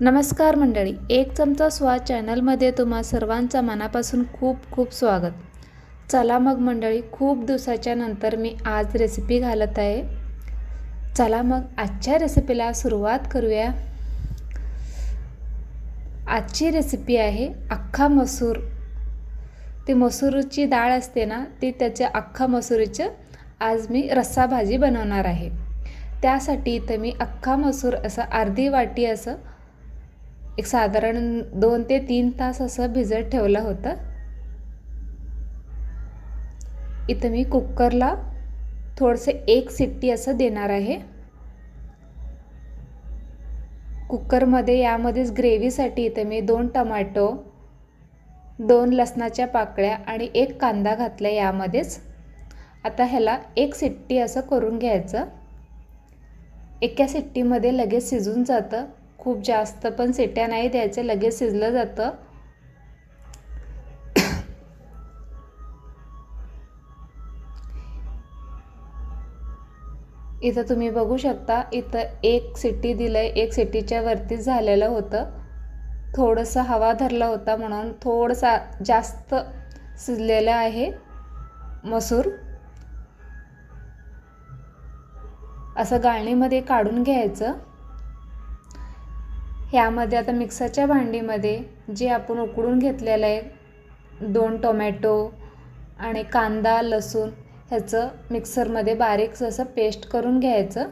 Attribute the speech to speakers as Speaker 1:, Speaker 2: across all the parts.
Speaker 1: नमस्कार मंडळी एक चमचा स्वाद चॅनलमध्ये तुम्हा सर्वांचा मनापासून खूप खूप स्वागत. चला मग मंडळी खूप दिवसाच्या नंतर मी आज रेसिपी घालत आहे. चला मग आजच्या रेसिपीला सुरुवात करूया. आजची रेसिपी आहे अख्खा मसूर. ती मसूरची डाळ असते ना ती त्याच्या अख्खा मसुरीचं आज मी रस्सा भाजी बनवणार आहे. त्यासाठी इथं मी अख्खा मसूर असं अर्धी वाटी असं एक साधारण दोन ते तीन तास असं भिजत ठेवलं होतं. इथं मी कुकरला थोडंसं एक सिट्टी असं देणार आहे. कुकरमध्ये यामध्येच ग्रेव्हीसाठी इथं मी दोन टमाटो दोन लसणाच्या पाकळ्या आणि एक कांदा घातला यामध्येच. आता ह्याला एक सिट्टी असं करून घ्यायचं. एका सिट्टीमध्ये लगेच शिजून जातं. खूप जास्त पण सिट्ट्या नाही द्यायचं लगेच शिजलं जातं. इथं तुम्ही बघू शकता इथं एक सिट्टी दिलं आहे एक सिट्टीच्या वरतीच झालेलं होतं. थोडंसं हवा धरला होता म्हणून थोडंसा जास्त शिजलेलं आहे मसूर. असं गाळणीमध्ये काढून घ्यायचं. ह्यामध्ये आता मिक्सरच्या भांडीमध्ये जे आपण उकडून घेतलेलं आहे दोन टोमॅटो आणि कांदा लसूण ह्याचं मिक्सरमध्ये बारीक असं पेस्ट करून घ्यायचं.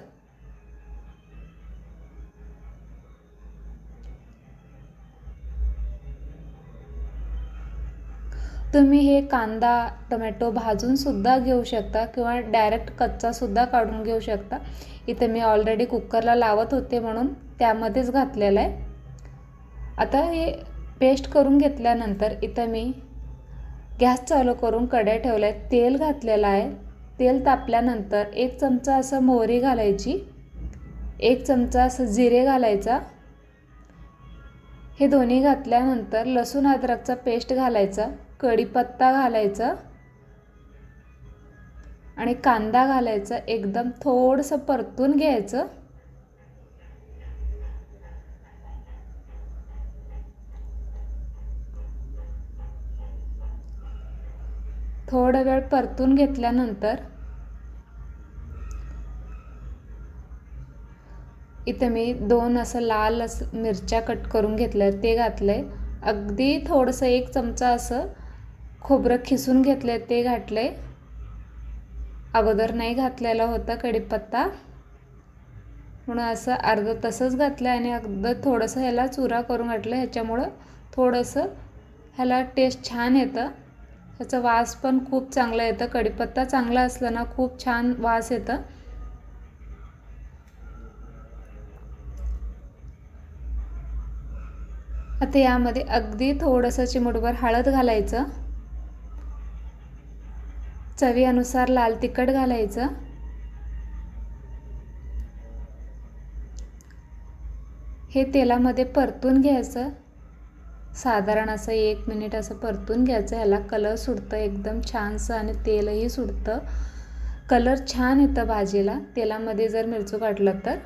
Speaker 1: तुम्ही हे कांदा टोमॅटो भाजूनसुद्धा घेऊ शकता किंवा डायरेक्ट कच्चासुद्धा काढून घेऊ शकता. इथं मी ऑलरेडी कुकरला लावत होते म्हणून त्यामध्येच घातलेलं आहे. आता हे पेस्ट करून घेतल्यानंतर इथं मी गॅस चालू करून कड्या ठेवल्या. आहेत तेल घातलेलं आहे. तेल तापल्यानंतर एक चमचा असं मोहरी घालायची. एक चमचा असं जिरे घालायचा. हे दोन्ही घातल्यानंतर लसूण अद्रकचा पेस्ट घालायचा. कढीपत्ता घालायचा आणि कांदा घालायचा. एकदम थोडंसं परतून घ्यायचं. थोडा वेळ परतून घेतल्यानंतर इथे मी दोन असं लाल असं मिरच्या कट करून घेतल्या ते घातलं आहे अगदी थोडंसं एक चमचा असं खोबरं खिसून घेतलं ते घातलं आहे अगोदर नाही घातलेला होता कढीपत्ता. म्हणून असं अर्धं तसंच घातलं आणि अगदं थोडंसं ह्याला चुरा करून घातलं ह्याच्यामुळं थोडंसं ह्याला टेस्ट छान येतं. ह्याचा वास पण खूप चांगला येतं. कढीपत्ता चांगला असला ना खूप छान वास येतं. आता यामध्ये अगदी थोडंसं चिमूटभर हळद घालायचं. चवीनुसार लाल तिखट घालायचं. हे तेलामध्ये परतून घ्यायचं. साधारण असं एक मिनिट असं परतून घ्यायचं. ह्याला कलर सुटतं एकदम छानसं आणि तेलही सुटतं. कलर छान येतं भाजीला. तेलामध्ये जर मिरचू घातलं तर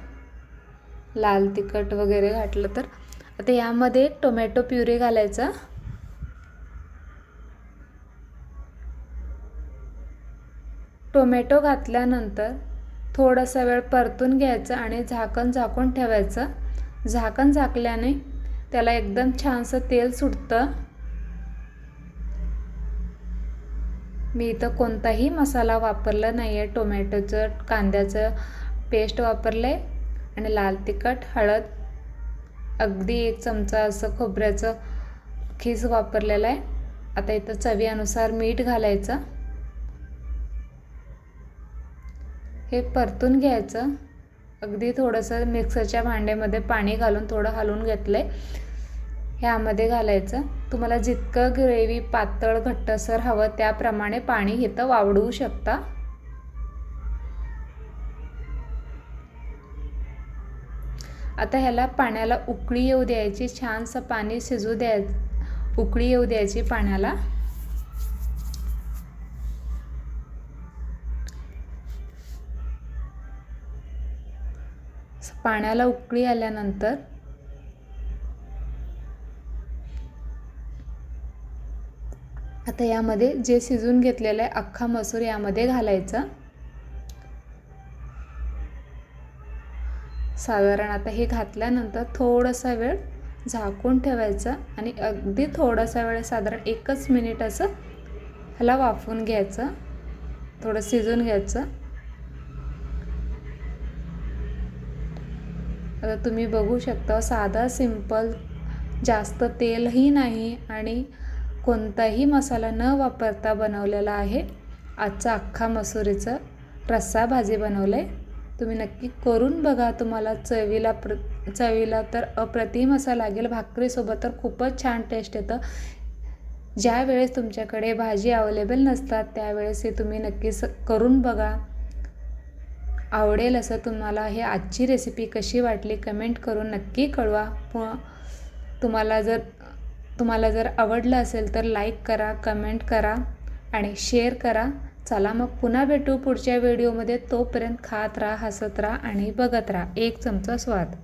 Speaker 1: लाल तिखट वगैरे घातलं तर. आता यामध्ये टोमॅटो प्युरी घालायचा. टोमॅटो घातल्यानंतर थोडासा वेळ परतून घ्यायचं आणि झाकण झाकून ठेवायचं. झाकण झाकल्याने त्याला एकदम छानसं तेल सुटतं. मी इथं कोणताही मसाला वापरला नाही आहे टोमॅटोचं कांद्याचं पेस्ट वापरलं आहे आणि लाल तिखट हळद अगदी एक चमचा असं खोबऱ्याचं खीस वापरलेलं आहे. आता इथं चवीनुसार मीठ घालायचं. हे परतून घ्यायचं. अगदी थोडंसं मिक्सरच्या भांड्यामध्ये पाणी घालून थोडं हलवून घेतलं आहे ह्यामध्ये घालायचं. तुम्हाला जितकं ग्रेव्ही पातळ घट्टसर हवं त्याप्रमाणे पाणी इथं वावडवू शकता. आता ह्याला पाण्याला उकळी येऊ द्यायची छानसं पाणी शिजू द्याय उकळी येऊ द्यायची पाण्याला. पाण्याला उकळी आल्यानंतर आता यामध्ये जे शिजून घेतलेलं आहे अख्खा मसूर यामध्ये घालायचं. साधारण आता हे घातल्यानंतर थोडासा वेळ झाकून ठेवायचं आणि अगदी थोडासा वेळ साधारण एकच मिनिट असं ह्याला वाफवून घ्यायचं. थोडं शिजून घ्यायचं. आता तुम्ही बघू शकता साधा सिंपल जास्त तेलही नाही आणि कोणताही मसाला न वापरता बनवलेला आहे. आजचा अख्खा मसुरीचं रस्सा भाजी बनवलं आहे तुम्ही नक्की करून बघा तुम्हाला चवीला प्र चवीला तर अप्रतिम असा लागेल. भाकरीसोबत तर खूपच छान टेस्ट येतं. ज्या वेळेस तुमच्याकडे भाजी अवेलेबल नसतात त्यावेळेस हे तुम्ही नक्की स करून बघा. आवडेल असं तुम्हाला हे आजची रेसिपी कशी वाटली कमेंट करून नक्की कळवा. प तुम्हाला जर तुम्हाला जर आवडलं असेल तर लाईक करा कमेंट करा आणि शेअर करा. चला मग पुन्हा भेटू पुढच्या व्हिडिओमध्ये तोपर्यंत खात राहा हसत राहा आणि बघत राहा. एक चमचा स्वाद.